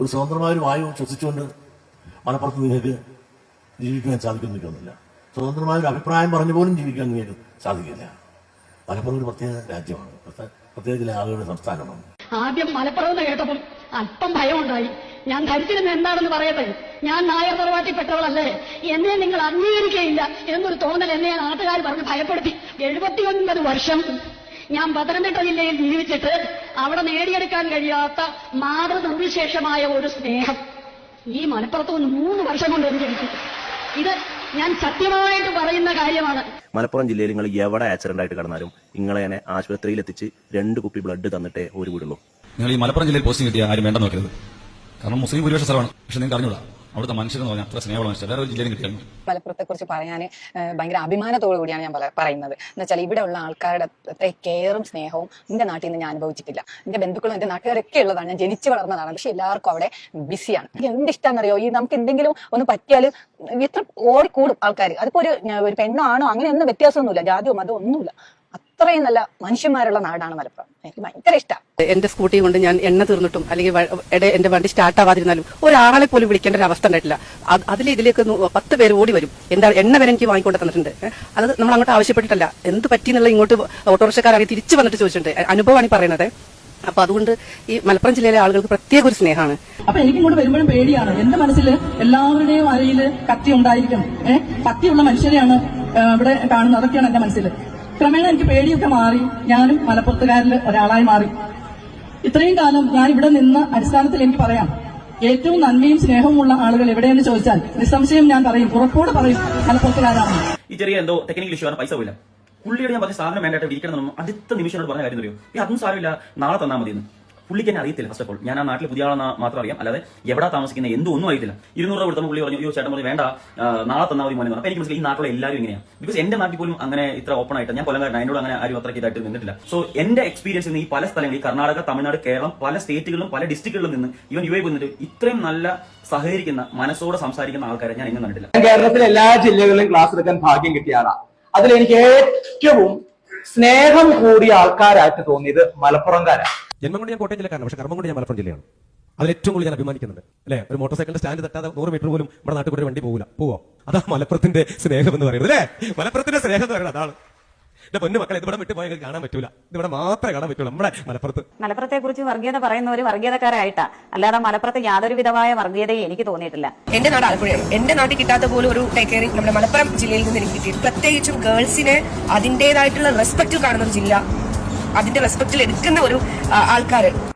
ഒരു സ്വതന്ത്രമായ ഒരു വായു ശ്വസിച്ചുകൊണ്ട് മലപ്പുറത്ത് നിങ്ങൾക്ക് ജീവിക്കാൻ സാധിക്കുമെന്ന് എനിക്കൊന്നുമില്ല. സ്വതന്ത്രമായ ഒരു അഭിപ്രായം പറഞ്ഞു പോലും ജീവിക്കാൻ നിങ്ങൾക്ക് സാധിക്കില്ല. മലപ്പുറം ഒരു പ്രത്യേക രാജ്യമാണ്. പ്രത്യേക- ചില ആളുകളുടെ സംസ്ഥാനമാണ്. ആദ്യം മലപ്പുറം എന്ന് കേട്ടപ്പോൾ അല്പം ഭയമുണ്ടായി. ഞാൻ ധരിച്ചിരുന്ന എന്താണെന്ന് പറയട്ടെ? ഞാൻ നായർ തറവാട്ടിൽപ്പെട്ടവളല്ലേ. എന്നെ നിങ്ങൾ അംഗീകരിക്കുകയില്ല എന്നൊരു തോന്നൽ എന്നെ നാട്ടുകാർ പറഞ്ഞ് ഭയപ്പെടുത്തി. എഴുപത്തിയൊൻപത് വർഷം ഞാൻ പത്തനംതിട്ട ജില്ലയിൽ ജീവിച്ചിട്ട് അവിടെ നേടിയെടുക്കാൻ കഴിയാത്ത മാതൃനിർവിശേഷമായ ഒരു സ്നേഹം ഈ മലപ്പുറത്ത് ഒന്ന് മൂന്ന് വർഷം കൊണ്ട് എനിക്ക് കിട്ടി ഇത് ഞാൻ സത്യമായിട്ട് പറയുന്ന കാര്യമാണ്. മലപ്പുറം ജില്ലയിൽ നിങ്ങൾ എവിടെ ആക്സിഡന്റ് ആയിട്ട് കിടന്നാലും നിങ്ങളെ തന്നെ ആശുപത്രിയിൽ എത്തിച്ച് രണ്ട് കുപ്പി ബ്ലഡ് തന്നിട്ടേ ഒരു വീടുള്ളൂ. നിങ്ങൾ ഈ മലപ്പുറം ജില്ലയിൽ പോസ്റ്റിംഗ് കിട്ടിയ ആരും വേണ്ട നോക്കരുത്. കാരണം മുസ്ലിം ഭൂരിപക്ഷ സ്ഥലമാണ്. പക്ഷെ നിങ്ങൾക്ക് അറിഞ്ഞൂടാ അവിടുത്തെ മനുഷ്യരെന്ന് പറഞ്ഞാൽ അത്ര സ്നേഹമുള്ള മനുഷ്യർ. വേറെ ഒരു ജില്ലയിലും കിട്ടിയാലും മലപ്പുറത്തെ കുറിച്ച് പറയാൻ ഭയങ്കര അഭിമാനത്തോടു കൂടിയാണ് ഞാൻ പറയുന്നത്. എന്ന് വെച്ചാൽ ഇവിടെ ഉള്ള ആൾക്കാരുടെ അത്ര കെയറും സ്നേഹവും എന്റെ നാട്ടിൽ നിന്ന് ഞാൻ അനുഭവിച്ചിട്ടില്ല. എന്റെ ബന്ധുക്കളും എന്റെ നാട്ടുകാരൊക്കെ ഉള്ളതാണ്. ഞാൻ ജനിച്ചു വളർന്നതാണ്. പക്ഷെ എല്ലാവർക്കും അവിടെ ബിസിയാണ്. എന്ത് എന്നറിയോ ഈ നമുക്ക് എന്തെങ്കിലും ഒന്ന് പറ്റിയാൽ എത്ര ഓടിക്കൂടും ആൾക്കാർ അതിപ്പോ ഒരു ഒരു പെണ്ണോ ആണോ അങ്ങനെ ഒന്നും വ്യത്യാസമൊന്നുമില്ല. ജാതിയോ മതമോ ഒന്നുമില്ല. അത്രയും നല്ല മനുഷ്യന്മാരുള്ള നാടാണ് മലപ്പുറം. എനിക്ക് ഭയങ്കര ഇഷ്ടമാണ് എന്റെ സ്കൂട്ടി കൊണ്ട് ഞാൻ എണ്ണ തീർന്നിട്ടും അല്ലെങ്കിൽ എന്റെ വണ്ടി സ്റ്റാർട്ട് ആവാതിരുന്നാലും ഒരാളെ പോലും വിളിക്കേണ്ട ഒരു അവസ്ഥ ഉണ്ടായിട്ടില്ല. അതിൽ ഇതിലേക്ക് പത്ത് പേര് ഓടി വരും. എന്താ എണ്ണ വരെ എനിക്ക് വാങ്ങിക്കൊണ്ട് തന്നിട്ടുണ്ട്. അത് നമ്മൾ അങ്ങോട്ട് ആവശ്യപ്പെട്ടിട്ടല്ല. എന്ത് പറ്റി എന്നുള്ള ഇങ്ങോട്ട് ഓട്ടോറിക്ഷക്കാരെ തിരിച്ചു വന്നിട്ട് ചോദിച്ചിട്ടുണ്ട്. അനുഭവമാണ് ഈ പറയുന്നത് അപ്പൊ അതുകൊണ്ട് ഈ മലപ്പുറം ജില്ലയിലെ ആളുകൾക്ക് പ്രത്യേക ഒരു സ്നേഹമാണ്. അപ്പൊ എനിക്ക് ഇങ്ങോട്ട് വരുമ്പോഴും പേടിയാണ്. എന്റെ മനസ്സിൽ എല്ലാവരുടെയും അരയിൽ കത്തി ഉണ്ടായിരിക്കും. ഏഹ് കത്തിയുള്ള മനുഷ്യരെയാണ് ഇവിടെ കാണുന്നത്. അതൊക്കെയാണ് എന്റെ മനസ്സിൽ. ക്രമേണ എനിക്ക് പേടിയൊക്കെ മാറി. ഞാനും മലപ്പുറത്തുകാരിൽ ഒരാളായി മാറി. ഇത്രയും കാലം ഞാൻ ഇവിടെ നിന്ന അടിസ്ഥാനത്തിൽ എനിക്ക് പറയാം. ഏറ്റവും നന്മയും സ്നേഹവും ഉള്ള ആളുകൾ എവിടെയെന്ന് ചോദിച്ചാൽ നിസ്സംശയം ഞാൻ പറയും. ഉറപ്പോടെ പറയും മലപ്പുറത്തുകാരാണ്. ഈ ചെറിയ എന്തോ ടെക്നിക്കൽ ഇഷ്യൂ ആണ്. പൈസ പോയില്ല. പുള്ളിയുടെ ഞാൻ പറഞ്ഞ സാധനം വേണ്ടായിട്ട് ഇരിക്കണം എന്ന് അടുത്ത നിമിഷം പറഞ്ഞ കാര്യം അറിയോ? അതും സാരമില്ല. നാളെ തന്നാൽ മതി എന്ന് പുള്ളിക്ക് എന്നെ അറിയത്തില്ല ഫസ്റ്റ് ഓഫ് ഓൾ ഞാൻ ആ നാട്ടിൽ പുതിയ ആളെന്ന് മാത്രം അറിയാം. അല്ലാതെ എവിടെ താമസിക്കുന്ന എന്തോ ഒന്നും അറിയത്തില്ല. ഇരുന്നൂറ് രൂപ കൊടുത്തപ്പോൾ പുള്ളി പറഞ്ഞു അയ്യോ ചേട്ടൻ പറഞ്ഞു വേണ്ട നാളെ തന്നാൽ മതി മോനെ. പറഞ്ഞു. എനിക്ക് മനസ്സിലായി ഈ നാട്ടിലെ എല്ലാവരും ഇങ്ങനെയാണ് ബിക്കോസ് എന്റെ നാട്ടിൽ പോലും അങ്ങനെ ഇത്ര ഓപ്പൺ ആയിട്ട് ഞാൻ കൊല്ലം എന്നോട് അങ്ങനെ ആരും അത്രയ്ക്ക് ഇതായിട്ട് നിന്നിട്ടില്ല. സോ എന്റെ എക്സ്പീരിയൻസ് ഈ പല സ്ഥലങ്ങളിൽ കർണാടക തമിഴ്നാട് കേരളം പല സ്റ്റേറ്റുകളിലും പല ഡിസ്ട്രിക്റ്റുകളിലും നിന്ന് ഇവൻ യു എ വന്നിട്ട് ഇത്രയും നല്ല സഹകരിക്കുന്ന മനസ്സോടെ സംസാരിക്കുന്ന ആൾക്കാരെ ഞാൻ എങ്ങനെ കണ്ടിട്ടില്ല. കേരളത്തിലെ എല്ലാ ജില്ലകളിലും ക്ലാസ് എടുക്കാൻ ഭാഗ്യം കിട്ടിയ ആളാണ് അതിൽ എനിക്ക് ഏറ്റവും സ്നേഹം കൂടിയ ആൾക്കാരായിട്ട് തോന്നിയത് മലപ്പുറംകാരാണ് ജന്മം കൊണ്ട് ഞാൻ കോട്ടയം ജില്ലക്കാരനാണ് പക്ഷെ കർമ്മം കൊണ്ട് ഞാൻ മലപ്പുറം ജില്ലയാണ്. അതിൽ ഏറ്റവും കൂടുതൽ ഞാൻ അഭിമാനിക്കുന്നുണ്ട്. അല്ലെ? ഒരു മോട്ടോർ സൈക്കിളിന്റെ സ്റ്റാൻഡ് തട്ടാതെ നൂറ് മീറ്റർ പോലും നമ്മുടെ നാട്ടിൽ കൂടെ വണ്ടി പോകില്ല പോവോ. അതാ മലപ്പുറത്തിന്റെ സ്നേഹം എന്ന് പറയുന്നത് അല്ലേ? മലപ്പുറത്തിന്റെ സ്നേഹം എന്ന് പറയുന്നത് അതാണ്. എന്റെ പൊന്നു മക്കളെ ഇതിവിടെ വിട്ടു പോയാൽ കാണാൻ പറ്റൂല. ഇതിവിടെ മാത്രമേ കാണാൻ പറ്റൂല നമ്മുടെ മലപ്പുറത്ത്. മലപ്പുറത്തെ കുറിച്ച് വർഗീയത പറയുന്നവര് വർഗീയതക്കാരായിട്ടാ. അല്ലാതെ മലപ്പുറത്ത് യാതൊരു വിധമായ വർഗീയതയും എനിക്ക് തോന്നിയിട്ടില്ല. എന്റെ നാട് ആലപ്പുഴയാണ്. എന്റെ നാട്ടിൽ കിട്ടാത്ത പോലെ ഒരു ടേക്ക് കെയറിംഗ് നമ്മുടെ മലപ്പുറം ജില്ലയിൽ നിന്ന് എനിക്ക് കിട്ടി പ്രത്യേകിച്ചും ഗേൾസിനെ അതിന്റേതായിട്ടുള്ള റെസ്പെക്ട് കാണുന്ന ഒരു ജില്ല അതിന്റെ റെസ്പെക്റ്റിൽ എടുക്കുന്ന ഒരു ആൾക്കാർ